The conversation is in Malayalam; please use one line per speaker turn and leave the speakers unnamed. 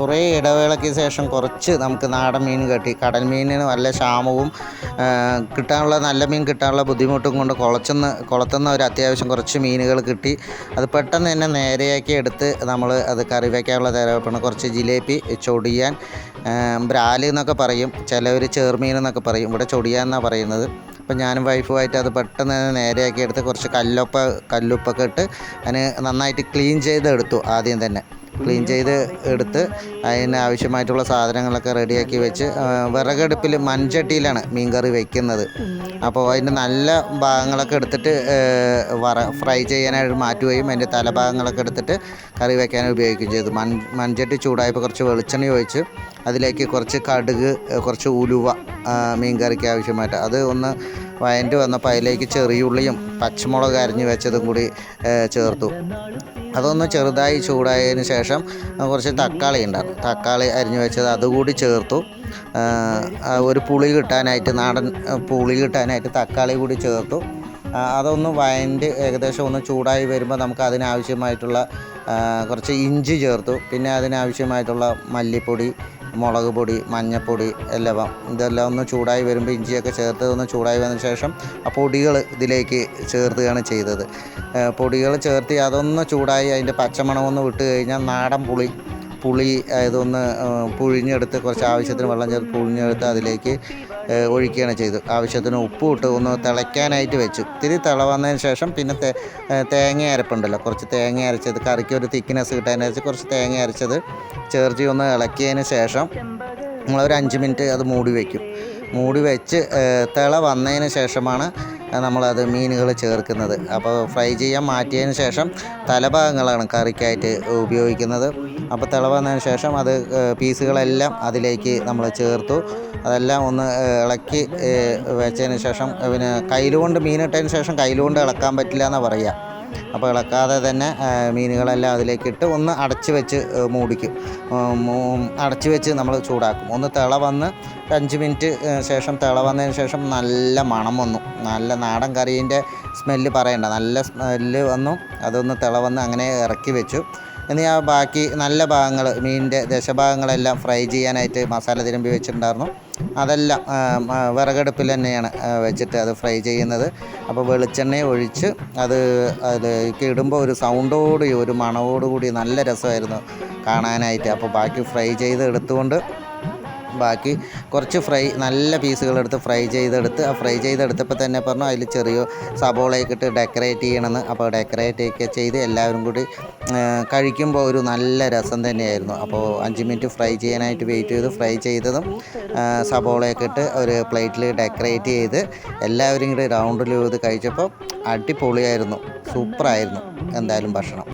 കുറേ ഇടവേളയ്ക്ക് ശേഷം കുറച്ച് നമുക്ക് നാടൻ മീൻ കിട്ടി. കടൽ മീനിന് നല്ല ക്ഷാമവും കിട്ടാനുള്ള നല്ല മീൻ കിട്ടാനുള്ള ബുദ്ധിമുട്ടും കൊണ്ട് കുളച്ചെന്ന് കുളത്തുനിന്ന് ഒരു അത്യാവശ്യം കുറച്ച് മീനുകൾ കിട്ടി. അത് പെട്ടെന്ന് തന്നെ നേരെയാക്കി എടുത്ത് നമ്മൾ അത് കറി വയ്ക്കാനുള്ള തയ്യാറെടുപ്പാണ്. കുറച്ച് ജിലേബി ചൊടിയാൻ ബ്രാൽ എന്നൊക്കെ പറയും. ചിലവർ ചേർമീൻ എന്നൊക്കെ പറയും. ഇവിടെ ചൊടിയാൻ എന്നാണ് പറയുന്നത്. അപ്പം ഞാനും വൈഫുമായിട്ട് അത് പെട്ടെന്ന് നേരെയാക്കി എടുത്ത് കുറച്ച് കല്ലുപ്പ കല്ലുപ്പൊക്കെ ഇട്ട് അതിന് നന്നായിട്ട് ക്ലീൻ ചെയ്തെടുത്തു ആദ്യം തന്നെ. ക്ലീൻ ചെയ്ത് എടുത്ത് അതിന് ആവശ്യമായിട്ടുള്ള സാധനങ്ങളൊക്കെ റെഡിയാക്കി വെച്ച് വിറകടുപ്പിൽ മൺചട്ടിയിലാണ് മീൻകറി വെക്കുന്നത്. അപ്പോൾ അതിന്റെ നല്ല ഭാഗങ്ങളൊക്കെ എടുത്തിട്ട് വറ ഫ്രൈ ചെയ്യാനായിട്ട് മാറ്റുകയും അതിന്റെ തലഭാഗങ്ങളൊക്കെ എടുത്തിട്ട് കറി വെക്കാൻ ഉപയോഗിക്കുകയും ചെയ്തു. മൺ മൺചട്ടി ചൂടായപ്പോൾ കുറച്ച് വെളിച്ചെണ്ണ ഒഴിച്ച് അതിലേക്ക് കുറച്ച് കടുക് കുറച്ച് ഉലുവ മീൻകറിക്ക് മീൻ കറിക്ക് ആവശ്യമായിട്ട്. അത് ഒന്ന് വയന്റ് വന്നപ്പോൾ അതിലേക്ക് ചെറിയുള്ളിയും പച്ചമുളക് അരിഞ്ഞ് വെച്ചതും കൂടി ചേർത്തു. അതൊന്ന് ചെറുതായി ചൂടായതിന് ശേഷം കുറച്ച് തക്കാളി ഉണ്ടാകും തക്കാളി അരിഞ്ഞു വെച്ചത് അതുകൂടി ചേർത്തു. ഒരു പുളി കിട്ടാനായിട്ട് നാടൻ പുളി കിട്ടാനായിട്ട് തക്കാളി കൂടി ചേർത്തു. അതൊന്ന് വയന്റ് ഏകദേശം ഒന്ന് ചൂടായി വരുമ്പോൾ നമുക്ക് അതിനാവശ്യമായിട്ടുള്ള കുറച്ച് ഇഞ്ചി ചേർത്തു. പിന്നെ അതിനാവശ്യമായിട്ടുള്ള മല്ലിപ്പൊടി മുളക് പൊടി മഞ്ഞൾപ്പൊടി എല്ലാം ഇതെല്ലാം ഒന്ന് ചൂടായി വരുമ്പോൾ ഇഞ്ചിയൊക്കെ ചേർത്ത് ഒന്ന് ചൂടായി വന്ന ശേഷം ആ പൊടികൾ ഇതിലേക്ക് ചേർത്തുകയാണ് ചെയ്തത്. പൊടികൾ ചേർത്ത് അതൊന്ന് ചൂടായി അതിന്റെ പച്ചമണം ഒന്ന് വിട്ട് കഴിഞ്ഞാൽ നാടൻ പുളി പുളി അതൊന്ന് പുഴിഞ്ഞെടുത്ത് കുറച്ച് ആവശ്യത്തിന് വെള്ളം ചേർത്ത് പുഴിഞ്ഞെടുത്ത് അതിലേക്ക് ഒഴിക്കുകയാണ് ചെയ്തു ആവശ്യത്തിന് ഉപ്പ് ഇട്ട് ഒന്ന് തിളയ്ക്കാനായിട്ട് വെച്ചു. ഇത്തിരി തിള വന്നതിന് ശേഷം പിന്നെ തേങ്ങ അരപ്പുണ്ടല്ലോ. കുറച്ച് തേങ്ങ അരച്ചത് കറിക്ക് ഒരു തിക്നെസ് കിട്ടാനായിട്ട് കുറച്ച് തേങ്ങ അരച്ചത് ചേർത്ത് ഒന്ന് ഇളക്കിയതിന് ശേഷം നമ്മളൊരു അഞ്ച് മിനിറ്റ് അത് മൂടി വയ്ക്കും മൂടി വെച്ച് തിള വന്നതിന് ശേഷമാണ് നമ്മളത് മീനുകൾ ചേർക്കുന്നത്. അപ്പോൾ ഫ്രൈ ചെയ്യാൻ മാറ്റിയതിന് ശേഷം തലഭാഗങ്ങളാണ് കറിക്കായിട്ട് ഉപയോഗിക്കുന്നത്. അപ്പോൾ തിള വന്നതിന് ശേഷം അത് പീസുകളെല്ലാം അതിലേക്ക് നമ്മൾ ചേർത്തു. അതെല്ലാം ഒന്ന് ഇളക്കി വെച്ചതിന് ശേഷം പിന്നെ കയ്യിലുകൊണ്ട് മീനിട്ടതിന് ശേഷം കയ്യിലുകൊണ്ട് ഇളക്കാൻ പറ്റില്ല എന്നാണ് പറയുക. അപ്പോൾ ഇളക്കാതെ തന്നെ മീനുകളെല്ലാം അതിലേക്ക് ഇട്ട് ഒന്ന് അടച്ച് വെച്ച് മൂടിക്കും. അടച്ച് വെച്ച് നമ്മൾ ചൂടാക്കും. ഒന്ന് തിള വന്ന് അഞ്ച് മിനിറ്റ് ശേഷം തിള വന്നതിന് ശേഷം നല്ല മണം വന്നു. നല്ല നാടൻ കറീന്റെ സ്മെല്ല് പറയണ്ട. നല്ല സ്മെല്ല് വന്നു. അതൊന്ന് തിള വന്ന് അങ്ങനെ ഇറക്കി വെച്ചു. ഇനി ആ ബാക്കി നല്ല ഭാഗങ്ങൾ മീനിന്റെ ദശഭാഗങ്ങളെല്ലാം ഫ്രൈ ചെയ്യാനായിട്ട് മസാല തിരുമ്പി വെച്ചിട്ടുണ്ടായിരുന്നു. അതെല്ലാം വിറകടുപ്പിൽ തന്നെയാണ് വെച്ചിട്ട് അത് ഫ്രൈ ചെയ്യുന്നത്. അപ്പോൾ വെളിച്ചെണ്ണ ഒഴിച്ച് അത് അതിലേക്ക് ഇടുമ്പോൾ ഒരു സൗണ്ടോടുകൂടി ഒരു മണവോടുകൂടി നല്ല രസമായിരുന്നു കാണാനായിട്ട്. അപ്പോൾ ബാക്കി ഫ്രൈ ചെയ്ത് എടുത്തുകൊണ്ട് ബാക്കി കുറച്ച് ഫ്രൈ നല്ല പീസുകളെടുത്ത് ഫ്രൈ ചെയ്തെടുത്ത് ആ ഫ്രൈ ചെയ്തെടുത്തപ്പോൾ തന്നെ പറഞ്ഞു അതിൽ ചെറിയ സബോളയൊക്കെ ഇട്ട് ഡെക്കറേറ്റ് ചെയ്യണമെന്ന്. അപ്പോൾ ഡെക്കറേറ്റ് ഒക്കെ ചെയ്ത് എല്ലാവരും കൂടി കഴിക്കുമ്പോൾ ഒരു നല്ല രസം തന്നെയായിരുന്നു. അപ്പോൾ അഞ്ച് മിനിറ്റ് ഫ്രൈ ചെയ്യാനായിട്ട് വെയിറ്റ് ചെയ്ത്. ഫ്രൈ ചെയ്തതും സബോളയൊക്കെ ഇട്ട് ഒരു പ്ലേറ്റിൽ ഡെക്കറേറ്റ് ചെയ്ത് എല്ലാവരും കൂടി റൗണ്ടിൽ ഇത് കഴിച്ചപ്പോൾ അടിപൊളിയായിരുന്നു. സൂപ്പറായിരുന്നു. എന്തായാലും ഭക്ഷണം.